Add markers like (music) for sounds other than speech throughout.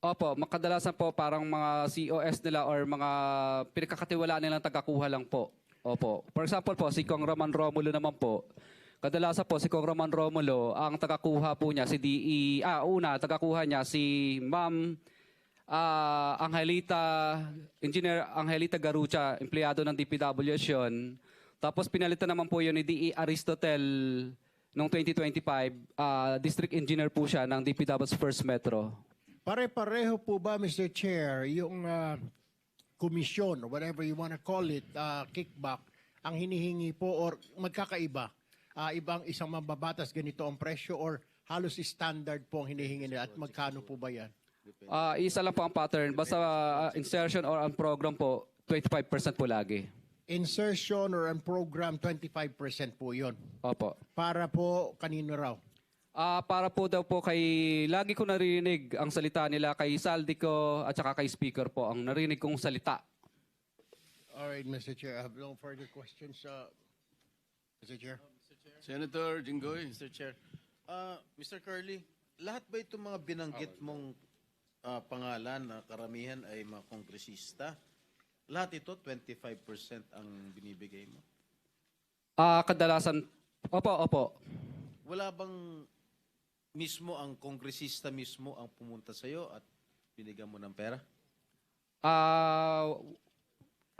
Opo, makadalasan po parang mga COS nila or mga pinagkakatiwalaan nilang tagakuha lang po. Opo. For example po, si Kong Roman Romulo naman po. Kadalasan po si Kong Roman Romulo, ang tagakuha po niya si DE, ah una, tagakuha niya si Ma'am ah, Angelita, Engineer Angelita Garucha, empleyado ng DPWH yun. Tapos pinalitan naman po yun ni DE Aristotel noong 2025, ah, District Engineer po siya ng DPWH First Metro. Pare-pareho po ba, Mr. Chair, yung ah, komisyon, or whatever you want to call it, ah, kickback, ang hinihingi po or magkakaiba? Ah, ibang isang mababatas ganito ang presyo or halos standard po ang hinihingi nila at magkano po ba yan? Ah, isa lang po ang pattern. Basta ah, insertion or ang program po, 25% po lagi. Insertion or ang program, 25% po yon Opo. Para po kanino raw? Ah, para po daw po kay lagi ko narinig ang salita nila kay Saldico at saka kay speaker po ang narinig kong salita. All right, Mr. Chair, I have no further questions. ah, Mr. Chair? Senator Jinggoy. Mr. Chair. Ah, Mr. Curly, lahat ba itong mga binanggit mong ah, pangalan na karamihan ay mga kongresista? Lahat ito, 25% ang binibigay mo? Ah, kadalasan Opo, opo. Wala bang mismo ang kongresista mismo ang pumunta sa'yo at binigyan mo ng pera? Ah,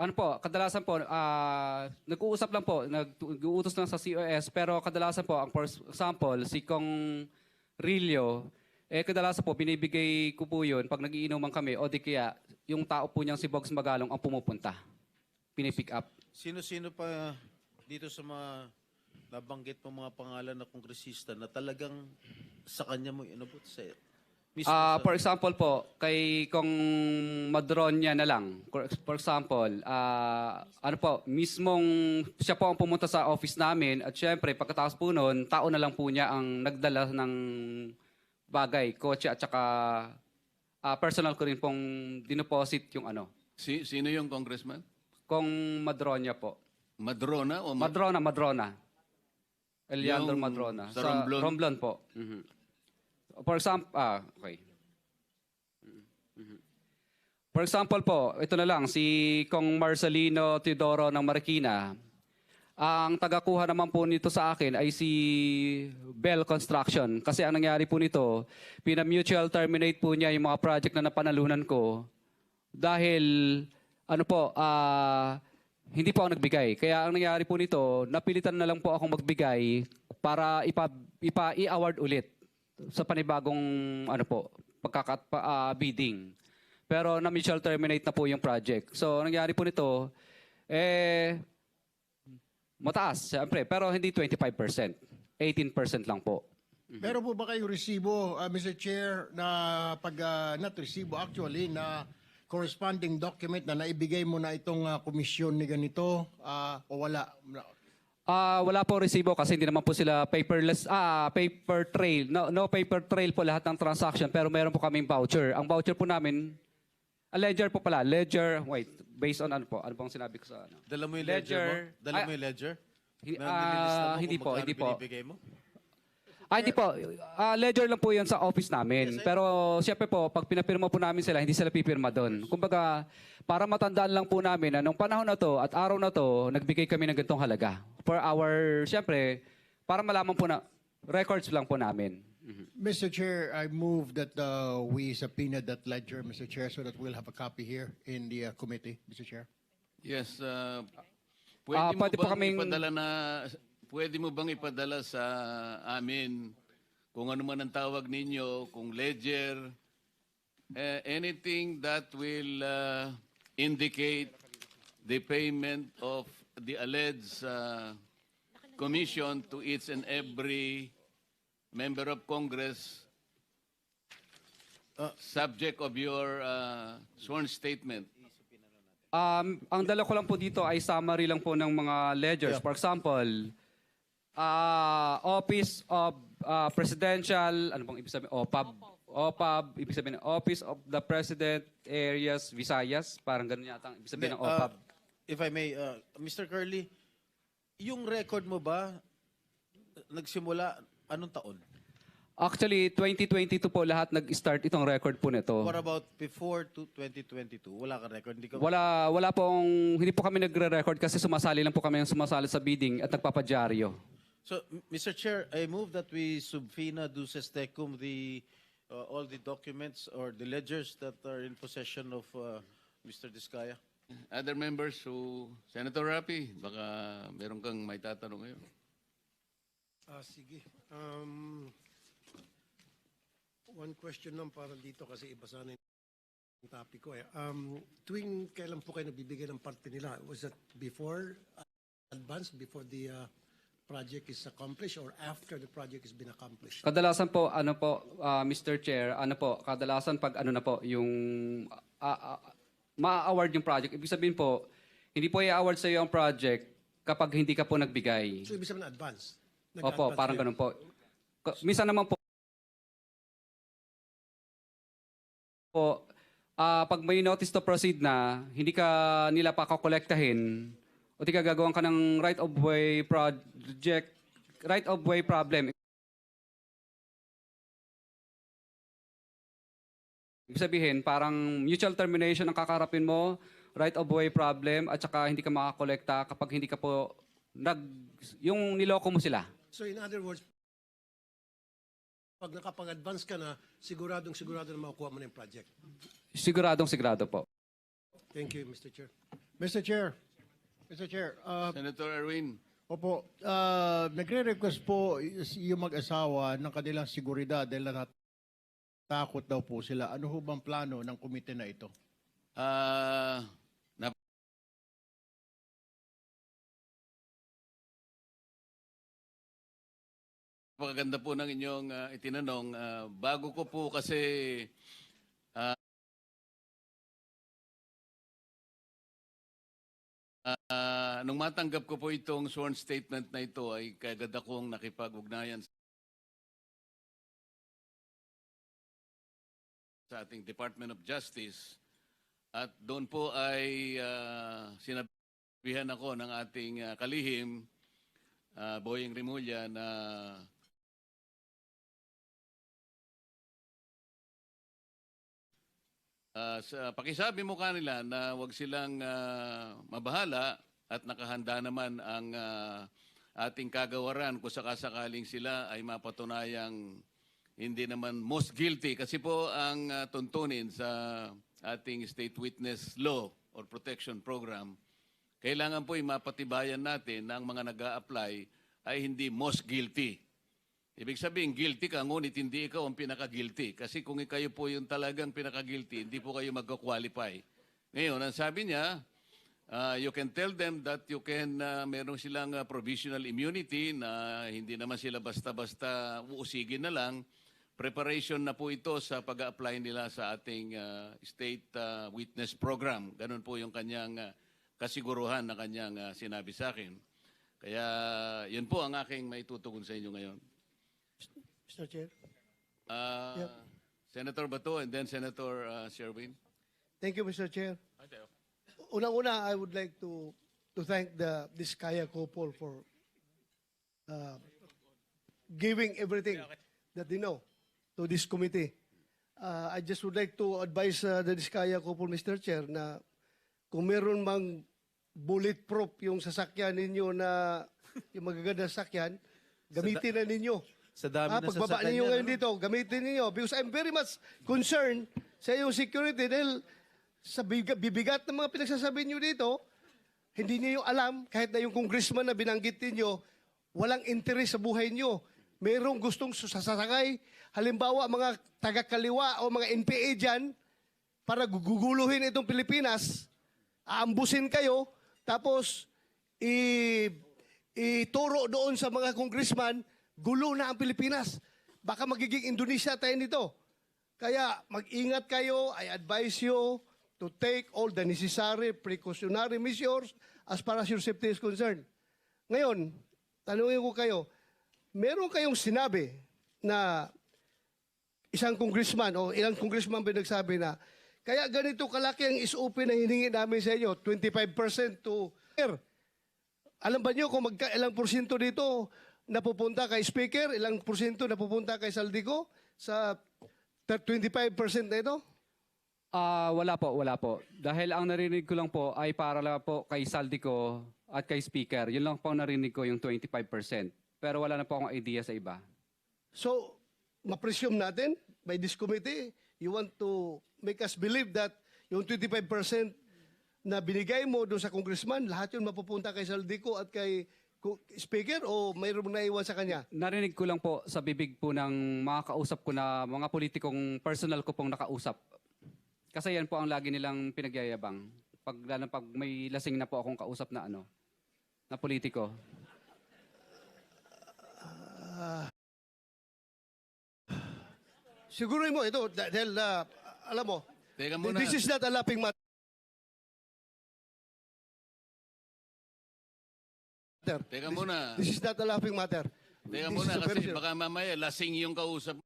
ano po, kadalasan po, ah, nag-uusap lang po, nag-uutos lang sa COS, pero kadalasan po, ang for example, si Kong Rillo, eh kadalasan po, binibigay ko po yun pag nagiinuman kami, o di kaya, yung tao po niyang si Bogs Magalong ang pumupunta. Pinipick up. Sino-sino pa dito sa mga nabanggit mo mga pangalan na kongresista na talagang sa kanya mo inabot sa mismo Ah, sa- for example po, kay Kong Madronya na lang. For for example, ah, ano po, mismong siya po ang pumunta sa office namin at syempre pagkatapos po noon, tao na lang po niya ang nagdala ng bagay, kotse at saka ah, personal ko rin pong dinoposit yung ano, Si, sino yung congressman? Kong Madronya po. Madrona o Ma- Madrona, Madrona. Eliandro Yung Madrona. sa Romblon? Romblon po. Mhm. For example, ah, okay. For example po, ito na lang, si Kong Marcelino Teodoro ng Marikina. Ang tagakuha naman po nito sa akin ay si Bell Construction. Kasi ang nangyari po nito, pina-mutual terminate po niya yung mga project na napanalunan ko dahil ano po, ah, hindi po ako nagbigay. Kaya ang nangyari po nito, napilitan na lang po akong magbigay para ipa, ipa i-award ulit sa panibagong ano po, pagkakat pa, ah, bidding. Pero na mutual terminate na po yung project. So, ang nangyari po nito, eh, mataas, siyempre. Pero hindi 25%. 18% lang po. Meron po ba kayong resibo, uh, Mr. Chair, na pag, uh, not resibo actually, na corresponding document na naibigay mo na itong uh, komisyon ni ganito uh, o wala? Ah, wala po resibo kasi hindi naman po sila paperless ah paper trail. No no paper trail po lahat ng transaction pero meron po kaming voucher. Ang voucher po namin a ledger po pala, ledger. Wait, based on ano po? Ano bang sinabi ko sa ano? Dala mo yung ledger, mo? Ledger. Dala Ah, mo yung ledger? hi- Na ah, mo hindi po, magkano hindi po. binibigay mo? Ah, hindi po. Ah, ledger lang po 'yon sa office namin. Pero siyempre po, pag pinapirma po namin sila, hindi sila pipirma doon. Kumbaga, para matandaan lang po namin na nung panahon na to at araw na to, nagbigay kami ng ganitong halaga. For our, siyempre, para malaman po na, records lang po namin. Mr. Chair, I move that uh, we subpoena that ledger, Mr. Chair, so that we'll have a copy here in the uh, committee, Mr. Chair. Yes. uh, Ah, pwede mo pwede po bang kaming- ipadala na pwede mo bang ipadala sa amin kung ano man ang tawag ninyo, kung ledger, eh, anything that will uh, indicate the payment of the alleged uh, commission to each and every member of Congress subject of your uh, sworn statement. Um, ang dala ko lang po dito ay summary lang po ng mga ledgers. For example, ah, Office of ah, Presidential, ano bang ibig sabihin? OPAB. OPAB, ibig sabihin ng Office of the President Areas Visayas. Parang ganun yata ang ibig sabihin ng Hindi, OPAB. ah, if I may, uh, Mr. Curly, yung record mo ba, nagsimula, anong taon? Actually, 2022 po lahat nag-start itong record po nito. What about before to 2022? Wala ka record? Hindi ka Wala wala pong hindi po kami nagre-record kasi sumasali lang po kami ng sumasali sa bidding at nagpapadyaryo. So, Mr. Chair, I move that we subpoena duces tecum the, uh, all the documents or the ledgers that are in possession of uh, Mr. Diskaya. Other members who, Senator Rapi, baka meron kang may tatanong ngayon. Ah, sige. Um, one question lang para dito kasi iba sana yung topic ko eh. Um, tuwing kailan po kayo nagbibigay ng parte nila? Was that before uh, advance, before the uh, project is accomplished or after the project has been accomplished? Kadalasan po ano po ah, Mr. Chair, ano po, kadalasan pag ano na po yung ah, ah, ma-award yung project. Ibig sabihin po, hindi po i-award sa iyo ang project kapag hindi ka po nagbigay. So, ibig sabihin advance? Opo, Nag-advance parang kayo. ganun po. Ka- Minsan naman po, po ah, pag may notice to proceed na, hindi ka nila pa kakolektahin, o di ka gagawan ka ng right of way project, right of way problem. Ibig sabihin, parang mutual termination ang kakarapin mo, right of way problem, at saka hindi ka makakolekta kapag hindi ka po nag, yung niloko mo sila. So, in other words, pag nakapag-advance ka na, siguradong sigurado na makukuha mo na yung project. Siguradong sigurado po. Thank you, Mr. Chair. Mr. Chair, Mr. Chair, uh, Senator Erwin, Opo, ah, nagre-request po yung mag-asawa ng kanilang seguridad dahil natatakot daw po sila. Ano ho bang plano ng komite na ito? ah, nap- Napakaganda po ng inyong ah, itinanong. Ah, bago ko po kasi ah, nung matanggap ko po itong sworn statement na ito ay kagad akong nakipag-ugnayan sa ating Department of Justice. At doon po ay ah, sinabihan ako ng ating ah, kalihim, uh, Boying Rimulya, na sa, pakisabi mo kanila na wag silang ah, mabahala at nakahanda naman ang ah, ating kagawaran kung sakasakaling sila ay mapatunayang hindi naman most guilty kasi po ang ah, tuntunin sa ating state witness law or protection program kailangan po mapatibayan natin na ang mga nag apply ay hindi most guilty. Ibig sabihin, guilty ka, ngunit hindi ikaw ang pinaka-guilty. Kasi kung kayo po yung talagang pinaka-guilty, hindi po kayo magka-qualify. Ngayon, ang sabi niya, uh, you can tell them that you can, uh, meron silang uh, provisional immunity na hindi naman sila basta-basta uusigin na lang. Preparation na po ito sa pag-apply nila sa ating uh, state uh, witness program. Ganun po yung kanyang uh, kasiguruhan na kanyang uh, sinabi sa akin. Kaya yun po ang aking maitutugon sa inyo ngayon. Mr. Chair. Uh, Yep. Senator Bato and then Senator uh, Sherwin. Thank you, Mr. Chair. Unang-una, I would like to to thank the Diskaya couple for uh, giving everything that they know to this committee. Uh, I just would like to advise uh, the Diskaya couple, Mr. Chair, na kung meron mang bulletproof yung sasakyan ninyo na yung magaganda sasakyan, (laughs) gamitin na ninyo. Sa dami Ah, na pagbaba sasakyan niya, ngayon dito, gamitin ninyo. Because I'm very much concerned sa iyong security dahil sa big- bibigat ng mga pinagsasabi niyo dito, hindi niyo alam, kahit na yung congressman na binanggit niyo, walang interes sa buhay niyo. Merong gustong sasakay, halimbawa mga taga-kaliwa o mga NPA dyan, para guguluhin itong Pilipinas, aambusin kayo, tapos i ituro doon sa mga congressman, gulo na ang Pilipinas. Baka magiging Indonesia tayo nito. Kaya mag-ingat kayo, I advise you to take all the necessary precautionary measures as far as your safety is concerned. Ngayon, tanungin ko kayo, meron kayong sinabi na isang congressman o ilang congressman ba nagsabi na kaya ganito kalaki ang SOP na hiningi namin sa inyo, 25% to... Alam ba niyo kung magka ilang porsyento dito napupunta kay speaker, ilang porsyento napupunta kay Saldico sa 25% na ito? Ah, wala po, wala po. Dahil ang narinig ko lang po ay para lang po kay Saldico at kay speaker. Yun lang po ang narinig ko yung 25%. Pero wala na po akong idea sa iba. So, ma-presume natin by this committee, you want to make us believe that yung 25% na binigay mo doon sa congressman, lahat yun mapupunta kay Saldico at kay ku- speaker o mayroong naiwan sa kanya? Narinig ko lang po sa bibig po ng mga kausap ko na mga politikong personal ko pong nakausap. Kasi yan po ang lagi nilang pinagyayabang. Pag, lalo pag may lasing na po akong kausap na ano, na politiko. Siguro mo ito, dah- dahil ah, alam mo, Teka muna. this is not a laughing matter. Teka muna. This is not a laughing matter. Teka This muna kasi very- baka mamaya lasing yung kausap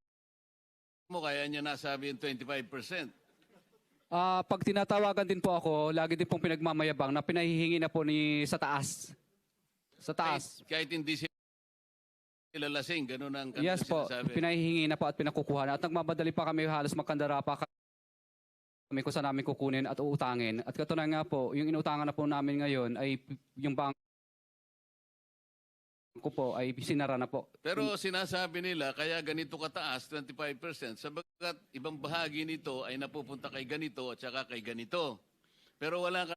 mo kaya niya nasabi yung 25%. Ah, pag tinatawagan din po ako, lagi din pong pinagmamayabang na pinahihingi na po ni sa taas. Sa taas. Kahit, kahit hindi sila lasing, ganun ang kanilang Yes po, sinasabi. pinahihingi na po at pinakukuha na. At nagmamadali pa kami halos magkandara pa kami kung saan namin kukunin at uutangin. At katunayan nga po, yung inutangan na po namin ngayon ay yung bangko po ay sinara na po. Pero sinasabi nila, kaya ganito kataas, 25%, sabagat ibang bahagi nito ay napupunta kay ganito at saka kay ganito. Pero wala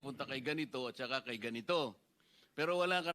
punta kay ganito at saka kay ganito. Pero wala ka